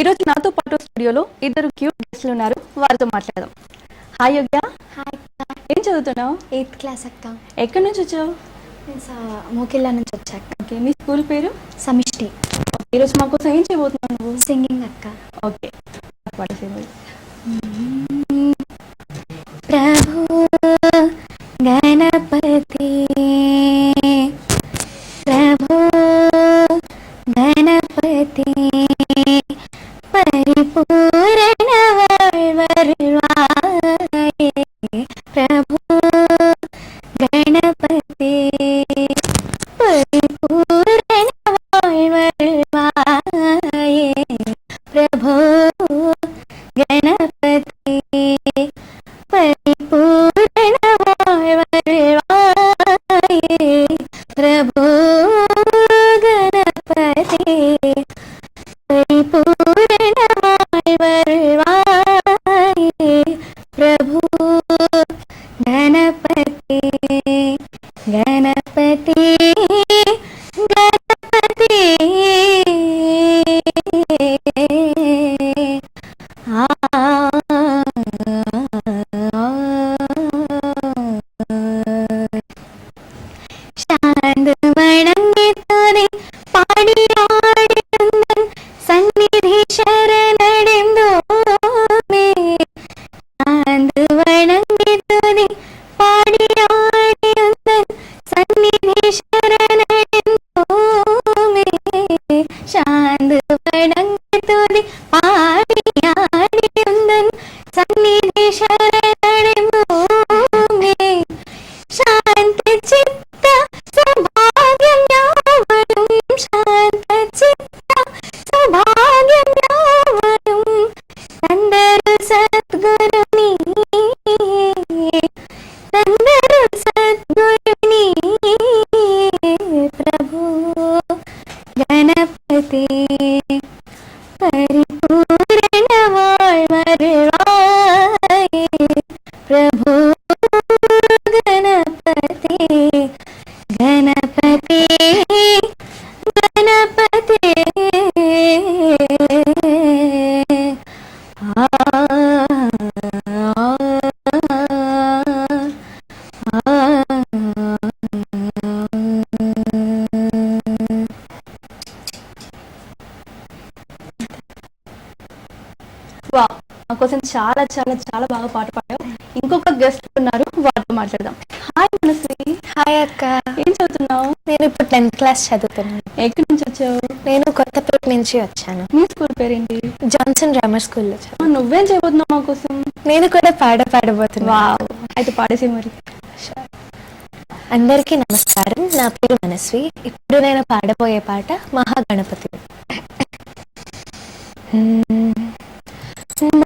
ఈరోజు నాతో పాటు స్టూడియోలో ఇద్దరు క్యూట్ గెస్ట్లు ఉన్నారు. వారితో మాట్లాడదాం. హాయ్ యోగ్య హాయ్ ఏం చదువుతున్నావు? ఎయిత్ క్లాస్ అక్క. ఎక్కడి నుంచి వచ్చావు? మోకిల్లా నుంచి వచ్చాక ఓకే మీ స్కూల్ పేరు? సమిష్టి. ఈరోజు మా కోసం ఏం చేయబోతున్నావు నువ్వు? సింగింగ్ అక్క. ఓకే. Iya. కోసం చాలా చాలా చాలా బాగా పాట పాడావు. ఇంకొక గెస్ట్ ఉన్నారు వారితో మాట్లాడదాం. హాయ్ మనశ్రీ హాయ్ అక్క. ఏం చదువుతున్నావు? నేను ఇప్పుడు టెన్త్ క్లాస్ చదువుతున్నాను. ఎక్కడి నుంచి వచ్చావు? నేను కొత్తపేట నుంచి వచ్చాను. మీ స్కూల్ పేరేంటి? జాన్సన్ గ్రామర్ స్కూల్లో ఆ, నువ్వేం చేయబోతున్నావు మా కోసం? నేను కూడా పాట పాడబోతున్నాను. వావ్. అయితే పాడేసే మరి. అందరికీ నమస్కారం. నా పేరు మనస్వి. ఇప్పుడు నేను పాడబోయే పాట మహాగణపతి.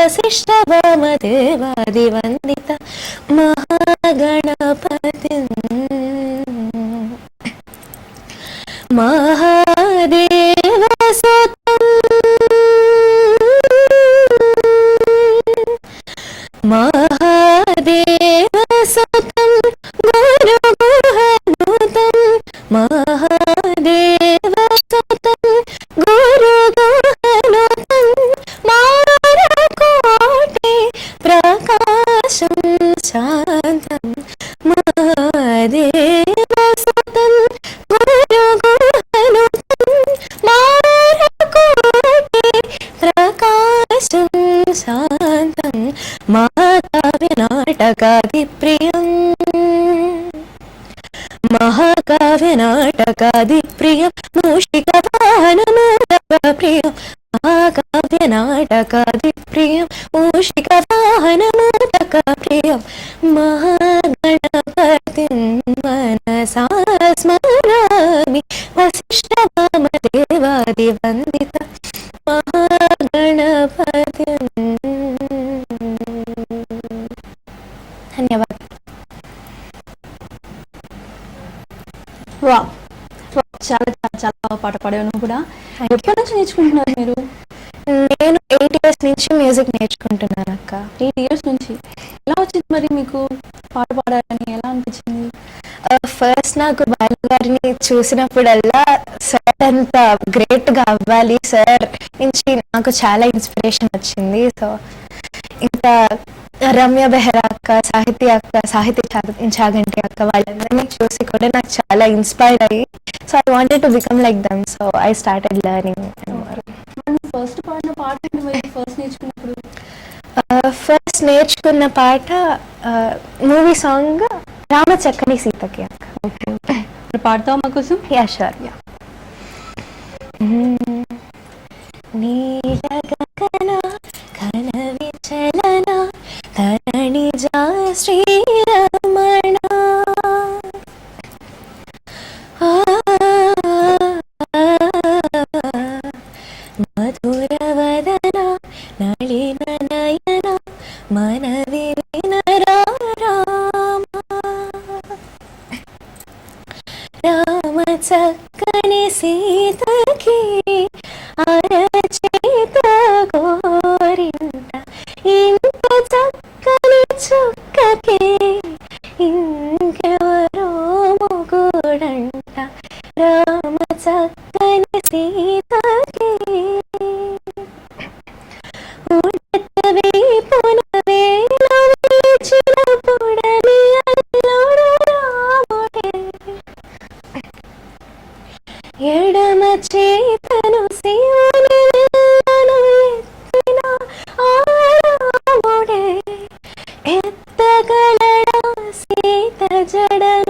స్మరామి వసిష్ఠవామదేవాదివందిత మహాగణపతి మహాదేవ మహాదేవ సుతం గురు శాంతం మహాకావ్య నాటకాది ప్రియం. మహాకావ్య నాటకాది ప్రియం మూషిక వాహనమోదక ప్రియం. మహాకావ్య నాటకాది ప్రియం మూషిక వాహనమోదక ప్రియం. మహాగణపతి మనసా స్మరామి వశిష్ఠ వామదేవాది వందిత. మహాగణపతి బాగా పాట పాడావు నువ్వు కూడా. ఎప్పటి నుంచి నేర్చుకుంటున్నారు మీరు? నేను ఎయిట్ ఇయర్స్ నుంచి మ్యూజిక్ నేర్చుకుంటున్నాను అక్క. ఎయిట్ ఇయర్స్ నుంచి. ఎలా వచ్చింది మరి మీకు పాట పాడాలని? ఎలా అనిపించింది? ఫస్ట్ నాకు బాలు గారిని చూసినప్పుడల్లా సార్ అంత గ్రేట్గా అవ్వాలి సార్. నుంచి నాకు చాలా ఇన్స్పిరేషన్ వచ్చింది. సో ఇంకా రమ్య బెహ్రా అక్క సాహిత్య అక్క సాహిత్య చాగ- చాగంటి అక్క వాళ్ళందరినీ చూసి కూడా నాకు చాలా ఇన్స్పైర్ అయ్యి. So I wanted to become like them so I started learning first పాడిన పాట ఫస్ట్ నేర్చుకున్నప్పుడు? ఫస్ట్ నేర్చుకున్న పాట మూవీ సాంగ్ రామ చక్కని సీతకి అక్క. ఓకే పాడతావా మా కోసం? యా షూర్ యా నీలగగన చక్కని సీతకి అరచేత కోరింత. ఇంత చక్కని చుక్కకి ఇంకెవరో మొగుడంట. ఎడమ చేతను శివుని విల్లను ఎత్తిన ఆరాముడే. ఎత్తగలడా సీత జడను